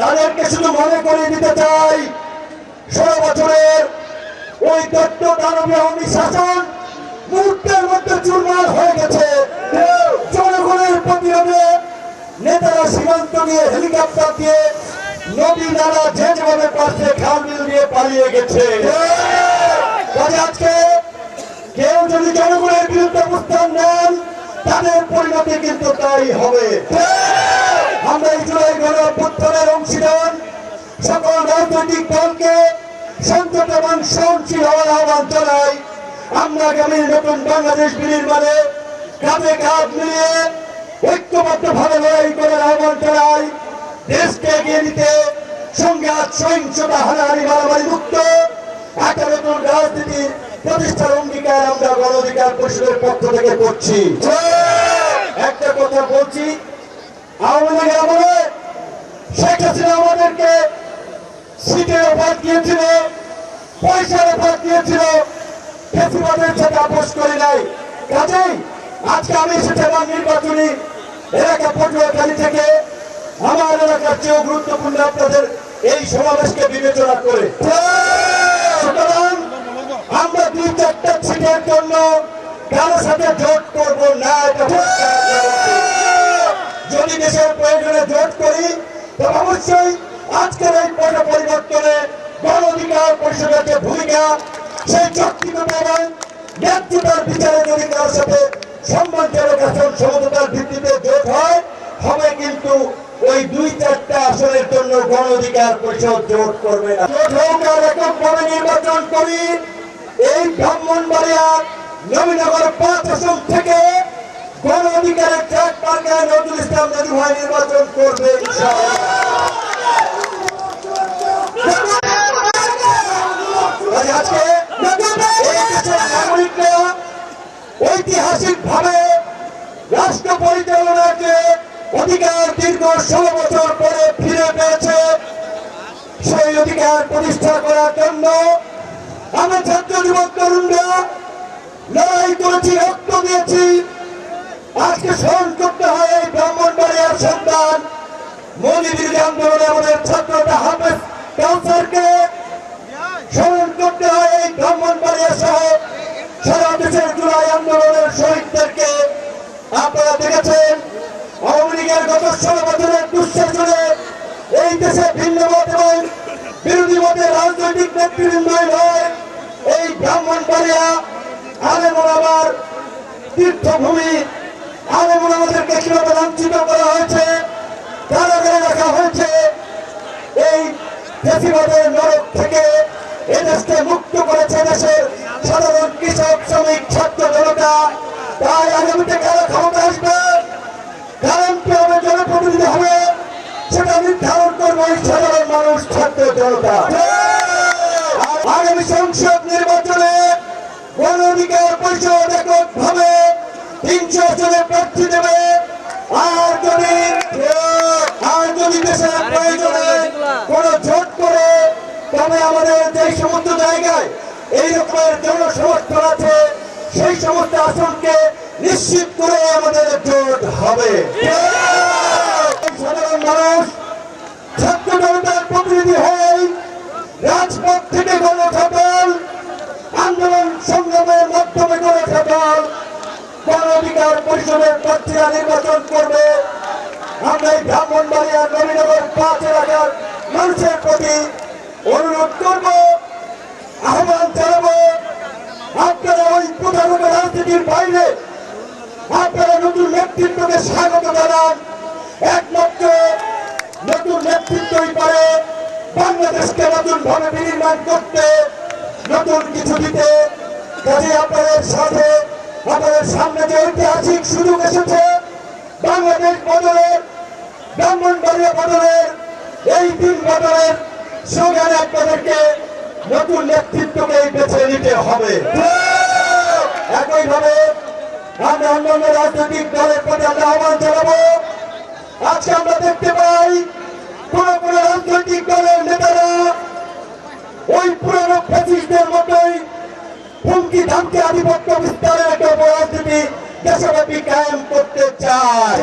তাদেরকে শুধু মনে করিয়ে দিতে চাই। ষোলো বছরের ওই দানবীয় অমি শাসন মুহূর্তের মধ্যে চুরমার হয়ে গেছে। জনগণের প্রতিরোধে নেতারা সীমান্ত দিয়ে হেলিকপ্টার দিয়ে নদী নালা যে যেভাবে পাশে খাল বিল দিয়ে পালিয়ে গেছে। আজকে কেউ যদি জনগণের বিরুদ্ধে অবস্থান নেন, তাদের পরিণতি কিন্তু তাই হবে। সকল রাজনৈতিক দলকে সংযত এবং সহনশীল হওয়ার আহ্বান জানাই। আমরা আগামী নতুন বাংলাদেশ বিনির্মাণে কাঁধে কাঁধ মিলিয়ে ঐক্যবদ্ধ ভাবে লড়াই করার আহ্বান জানাই। দেশকে এগিয়ে নিতে সংঘাত সহিংসতা, হানাহানি, মারামারি মুক্ত একটা নতুন রাজনীতির প্রতিষ্ঠার অঙ্গীকার আমরা গণ অধিকার পরিষদের পক্ষ থেকে করছি। একটা কথা বলছি, আওয়ামী লীগের আমলে শেখ হাসিনা আমাদেরকে সিটের অফার দিয়েছিল পয়সার অফার দিয়েছিল ফেসিবাদের সাথে আপোষ করি নাই। কাজেই আজকে আমি এসেছি আমার নির্বাচনী এলাকা পটুয়াখালী থেকে। আমার এলাকার চেয়েও গুরুত্বপূর্ণ আপনাদের এই সমাবেশকে বিবেচনা করে। সুতরাং আমরা দুই চারটা সিটের জন্য কারও সাথে জোট করব না যদি দেশের প্রয়োজনে জোট করি তবে অবশ্যই অধিকার পরিষদের ভূমিকা, সেই চক্তিগত এবং ন্যায্যতার বিচারে যদি সাথে সম্মানজনক আসন সমঝোতার ভিত্তিতে জোট হয়, হবে কিন্তু ওই দুই চারটা আসনের জন্য গণ অধিকার পরিষদ জোট করবে না এককভাবে নির্বাচন করি, এই ব্রাহ্মণবাড়িয়া নবীনগর পাঁচ আসন থেকে গণ অধিকারের ট্রাক পার্কায় নজরুল ইসলাম নদী ভাই নির্বাচন করবে, ইনশাআল্লাহ। ঐতিহাসিক ভাবে রাষ্ট্র পরিচালনার যে অধিকার দীর্ঘ ষোলো বছর পরে ফিরে পেয়েছে। সেই অধিকার প্রতিষ্ঠা করার জন্য আমরা ছাত্র যুবক তরুণরা লড়াই করেছি, রক্ত দিয়েছি। আজকে স্মরণ করতে হয় এই ব্রাহ্মণবাড়িয়ার সন্তান মোদী বিরোধী আন্দোলনে আমাদের ছাত্রটা হাফেজ কাউসারকে স্মরণ করতে হয় এই ব্রাহ্মণবাড়িয়া সহ জুলাই আন্দোলনের শহীদদেরকে আপনারা দেখেছেন, আওয়ামী লীগের গত ষোলো বছরের এই দেশে ভিন্ন মত এবং রাজনৈতিক নেতৃবৃন্দই নয় এই ব্রাহ্মণবাড়িয়া আলেমন আমার তীর্থভূমি। আলেমন আমাদেরকে কীভাবে লাঞ্ছিত করা হয়েছে কারাগারে রাখা হয়েছে, এই ফেসিবাদের নরক থেকে এদেশকে মুক্ত করেছে দেশের সাধারণ কৃষক জনতা তাই আগামীতে কারা ক্ষমতা আসবে, কারণ কি হবে, জনপ্রতিনিধি হবে, সেটা নির্ধারণ করবে সাধারণ মানুষ, ছাত্র জনতা। আগামী সংসদ নির্বাচনে গণ অধিকার পরিষদ এককভাবে তিনশো জনে প্রার্থী দেবে আর যদি আর যদি দেশের প্রয়োজনে কোন জোট করে, তবে আমাদের যে সমস্ত জায়গায় এই রকমের জনসমর্থন আছে সেই সমস্ত আসনকে নিশ্চিত করে আমাদের জোট হবে। সাধারণ মানুষ, ছাত্র জনতার প্রতিনিধি হয়ে রাজপথ থেকে গণঠাতল আন্দোলন সংগ্রামের মাধ্যমে গণঠাতল গণ অধিকার পরিষদের প্রার্থীরা নির্বাচন করবে। আমরা এই ব্রাহ্মণবাড়িয়া নবীনগর পাঁচ এলাকার মানুষের প্রতি অনুরোধ করব। আহ্বান প্রধানত রাজনীতির বাইরে আপনারা নতুন নেতৃত্বকে স্বাগত জানান একমাত্র নতুন নেতৃত্বই পারে বাংলাদেশকে নতুন ভাবে বিনির্মাণ করতে নতুন কিছু দিতে কাজে আপনাদের সাথে আপনাদের সামনে যে ঐতিহাসিক সুযোগ এসেছে বাংলাদেশ বদলের ব্রাহ্মণবাড়িয়া বদলের এই দিন বদলের সেখানে আপনাদেরকে নতুন নেতৃত্বকে বেছে নিতে হবে। একইভাবে আমরা অন্যান্য রাজনৈতিক দলের প্রতি আমরা আহ্বান জানাব। আজকে আমরা দেখতে পাই কোনো কোনো রাজনৈতিক দলের নেতারা ওই পুরনো ফ্যাসিস্টদের মতোই হুমকি ধামকি আধিপত্য বিস্তারের একটা রাজনীতি দেশব্যাপী কায়েম করতে চায়।